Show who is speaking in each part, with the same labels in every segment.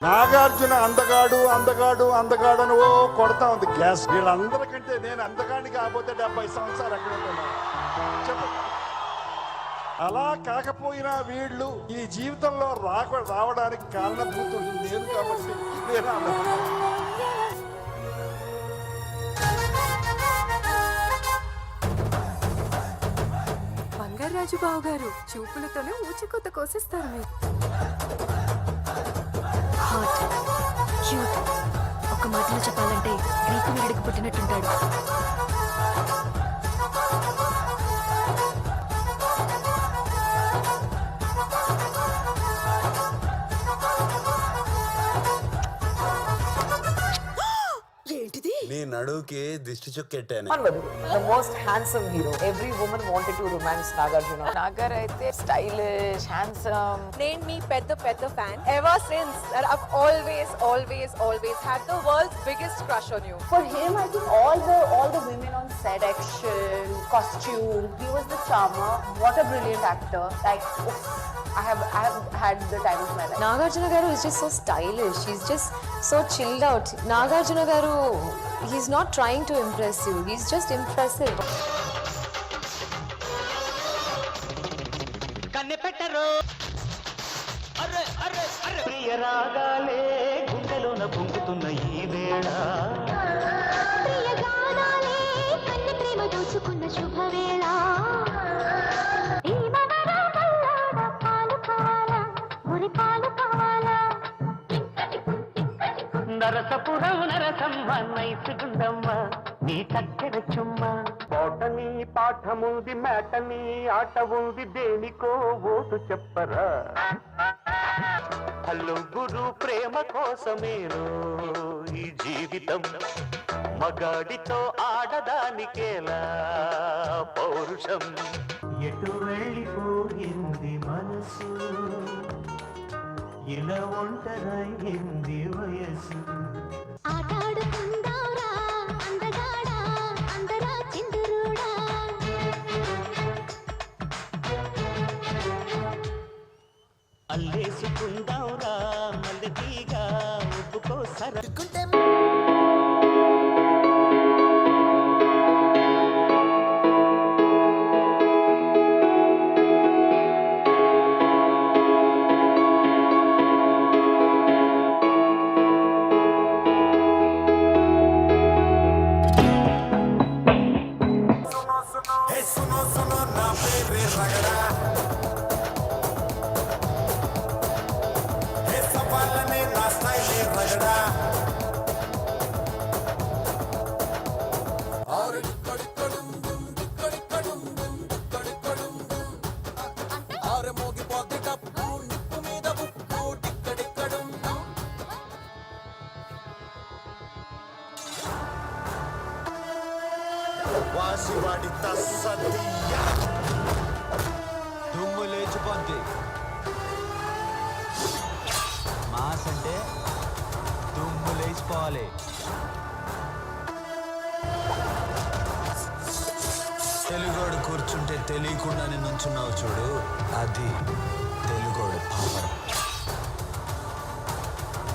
Speaker 1: నాగార్జున అందగాడు అందగాడు అందగాడు అని ఓ కొడతా ఉంది గ్యాస్. వీళ్ళందరికంటే నేను అందగాడిని కాకపోతే డెబ్బై సంవత్సరాలు ఎక్కడ ఉంటున్నాను అలా కాకపోయినా వీళ్ళు ఈ జీవితంలో రాక రావడానికి కారణభూతుడు నేను కాబట్టి నేను అన్నది.
Speaker 2: బంగారాజు బావు గారు చూపులతోనే ఊచికొత్త కోసిస్తారు మీరు.
Speaker 3: పుట్టినట్టుంటాడు.
Speaker 2: ఏంటిది
Speaker 4: నీ నడువుకి దిష్టి చుక్కెట్టాను
Speaker 5: the most handsome hero. Every woman wanted to romance Nagarjuna.
Speaker 6: Nagar అయితే స్టైలిష్ హ్యాండ్సమ్
Speaker 2: నేను మీ పెద్ద పెద్ద fan ever since that I've always always always had the world's biggest crush on you
Speaker 5: For him, I think all the all the women on set, action, costume, he was the charmer. What a brilliant actor! Like, oof, I have I have had the time of my life.
Speaker 3: Nagarjuna garu is just so stylish he's just so chilled out Nagarjuna garu he's not trying to impress you he's just impressive
Speaker 7: కన్నెపెట్టరు. అర్రె అర్రె అర్రె ప్రియ రాగాలే గుండెలోన పొంగుతున్న ఈ వేళ.
Speaker 8: ప్రియగానాలే కన్నె ప్రేమ దోచుకున్న శుభవేళ.
Speaker 7: పోటని పాఠముంది మేటని ఆట ఉంది దేనికో ఓటు చెప్పరా? హలో గురు ప్రేమ కోసమేనో ఈ జీవితం? మగాడితో ఆడదానికేలా పౌరుషం? ఎటు వెళ్ళిపోయింది మనసు? ఇలా ఒంటరైంది వయసు?
Speaker 8: ఆటాడుకుందాంరా
Speaker 7: అల్లేసుకుందాంరా మల్లెతీగా ఒప్పుకో సర
Speaker 4: కాశీవాడి తస్సదియ్య
Speaker 9: దుమ్ము లేచిపోద్ది మాస్ అంటే దుమ్ము లేచిపోవాలి
Speaker 4: తెలుగోడు కూర్చుంటే తెలియకుండానే నుంచున్నావు చూడు. అది తెలుగోడు పవర్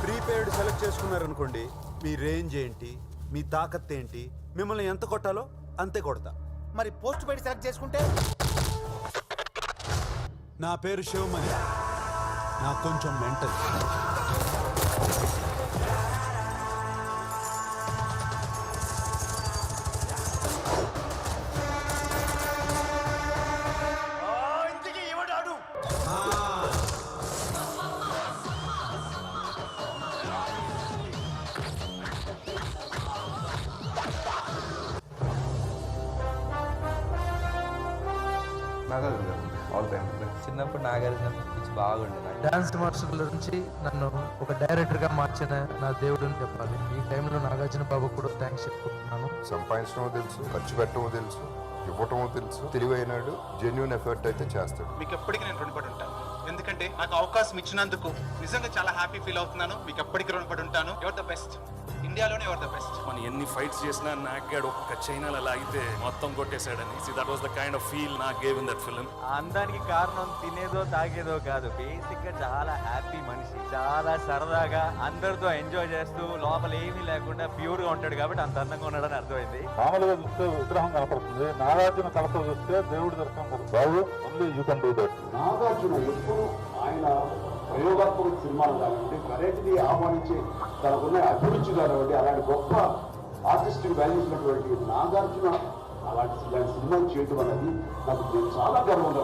Speaker 4: ప్రీపెయిడ్ సెలెక్ట్ చేసుకున్నారనుకోండి మీ రేంజ్ ఏంటి మీ తాకత్ ఏంటి మిమ్మల్ని ఎంత కొట్టాలో అంతే కొడతా.
Speaker 9: మరి పోస్ట్ పెయిడ్ సెలెక్ట్ చేసుకుంటే?
Speaker 4: నా పేరు శివమణి. నాకు కొంచెం మెంటల్.
Speaker 9: చిన్నప్పుడు నాగార్జున పిచ్చి బాగుండే డాన్స్ మాస్టర్ల నుంచి నన్ను ఒక డైరెక్టర్గా మార్చిన నా దేవుడు అని చెప్పాలి. ఈ టైంలో నాగార్జున బాబు కూడా థ్యాంక్స్ చెప్పుకుంటున్నాను.
Speaker 10: సంపాదించడమో తెలుసు ఖర్చు పెట్టడమో తెలుసు ఇవ్వటమో తెలుసు తెలివైనాడు జెన్యున్ ఎఫర్ట్ అయితే చేస్తాడు.
Speaker 11: మీకు ఎప్పటికీ నేను రుణపడి ఉంటాను. ఎందుకంటే నాకు అవకాశం ఇచ్చినందుకు నిజంగా చాలా హ్యాపీ ఫీల్ అవుతున్నాను. మీకు ఎప్పటికీ రుణపడి ఉంటాను. ఎవర్ ద బెస్ట్ ఇండియాలోనే ఎవర్ ద బెస్ట్.
Speaker 12: మనం ఎన్ని ఫైట్స్ చేసినా నాగాడు ఒక్క చైనాలో లాగితే మొత్తం కొట్టేశాడని. See that was the kind of feel నాకు గేవ్ ఇన్ దట్ ఫిల్మ్
Speaker 13: అందానికి కారణం తినేదో తాగేదో కాదు. బేసిక్గా చాలా హ్యాపీ మనిషి. చాలా సరదాగా అందరితో ఎంజాయ్ చేస్తూ లోపల ఏమీ లేకుండా ప్యూర్గా ఉంటాడు కాబట్టి అంత అందంగా ఉన్నాడని అర్థమైంది.
Speaker 14: మామూలుగా చూస్తే విగ్రహం కనపడుతుంది. నాగార్జున కలతో చూస్తే దేవుడి దర్శనం బాబు only you can do that
Speaker 1: Nagarjuna ఎప్పుడు ఆయన ప్రయోగాత్మక సినిమాలు కానివ్వండి వెరైటీని ఆహ్వానించి తనకున్న అభిరుచి కానివ్వండి అలాంటి గొప్ప ఆర్టిస్టిక్ వాల్యూస్ ఉన్నటువంటి నాగార్జున అలాంటి ఇలాంటి సినిమాలు చేయడం అనేది నాకు చాలా గర్వంగా.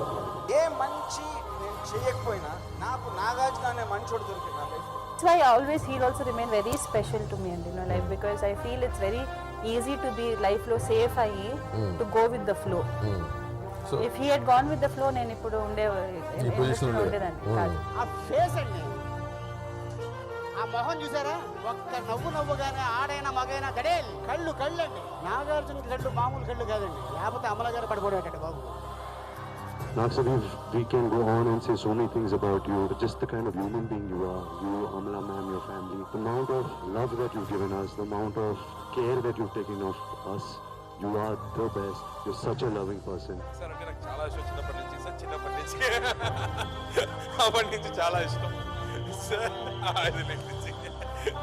Speaker 13: ఏ మంచి నేను చేయకపోయినా నాకు నాగార్జున అనే మంచోడు దొరికింది నా life
Speaker 15: That's why I always he'll also remain very special to me in you know life because I feel it's very easy to be life లో safe అయ్యి to go with the flow.
Speaker 16: So
Speaker 15: If he had gone with the flow నేను ఇప్పుడు ఉండే ఉండేదాన్ని కాదు.
Speaker 13: ఆ face అండి ఆ మొహం చూసారా ఒక్క నవ్వు నవ్వుగానే ఆడైనా మగైనా గడేల్ కళ్ళు కళ్ళు అండి నాగార్జున కళ్ళు మామూలు కళ్ళు కాదండి లేకపోతే అమల గారు పడిపోయాడు బాబు
Speaker 14: Not so we can go on and say so many things about you, but just the kind of human being you are, you, Amala ma'am, your family, the amount of love that you've given us, the amount of care that you've taken of us, you are the best. You're such a loving person.
Speaker 12: Sir అంటే నాకు చాలా ఇష్టం చిన్నప్పటి నుంచి sir చిన్నప్పటి నుంచి అప్పటి నుంచి చాలా ఇష్టం సార్ అది నుంచి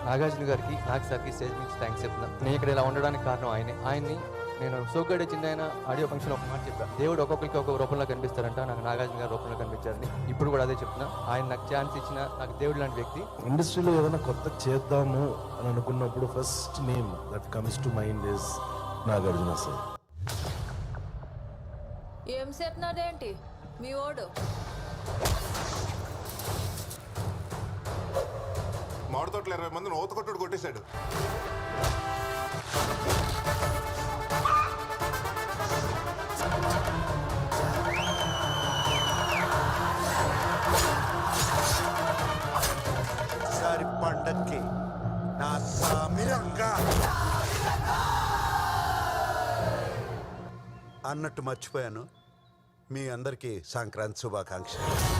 Speaker 16: నాగార్జున గారికి నాకు సార్కి స్టేజ్ నుంచి థ్యాంక్స్ చెప్తున్నా. నేను ఇక్కడ ఇలా ఉండడానికి కారణం ఆయనే. ఆయన్ని నేను సోగ్గాడే చిన్న ఆయన ఆడియో ఫంక్షన్ ఒక మాట చెప్పాను దేవుడు ఒక్కొక్కరికి ఒక్కొక్క రూపంలో కనిపిస్తారంట. నాకు నాగార్జున గారి రూపంలో కనిపించారని ఇప్పుడు కూడా అదే చెప్తున్నా. ఆయన నాకు ఛాన్స్ ఇచ్చిన నాకు దేవుడు లాంటి వ్యక్తి.
Speaker 14: ఇండస్ట్రీలో ఏదైనా కొత్త చేద్దాము అని అనుకున్నప్పుడు first name that comes to mind is Nagarjuna sir.
Speaker 3: ఏం చెప్తున్నాడేంటి మీ ఓడు.
Speaker 14: తోటలు ఇరవై మందిని ఓత కొట్టుడు కొట్టేశాడు.
Speaker 4: ఈసారి పండక్కి నా సామిరంగా అన్నట్టు మర్చిపోయాను. మీ అందరికీ సంక్రాంతి శుభాకాంక్షలు.